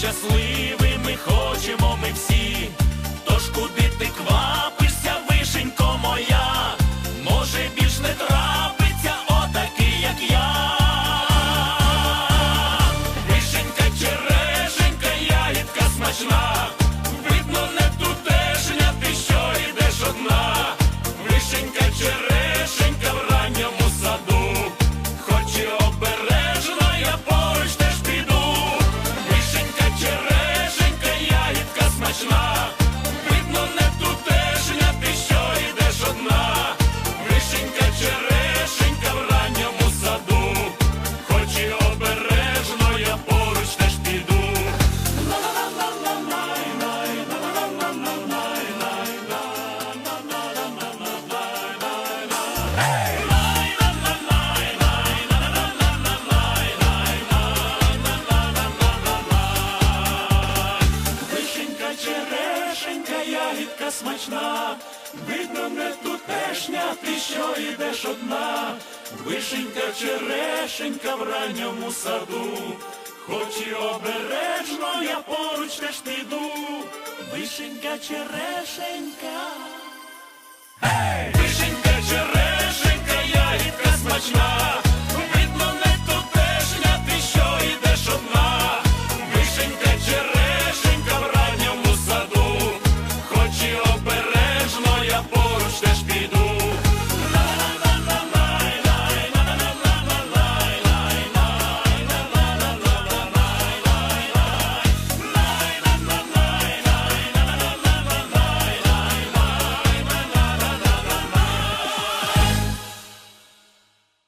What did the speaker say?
щасливими хочемо ми всі. Тож куди ти квапишся, смачна, видно, не тутешня, ти що йдеш одна. Вишенька, черешенька в ранньому саду, хоч і обережно, я поруч теж піду. Вишенька, черешенька. Вишенька, черешенька, ягідка смачна,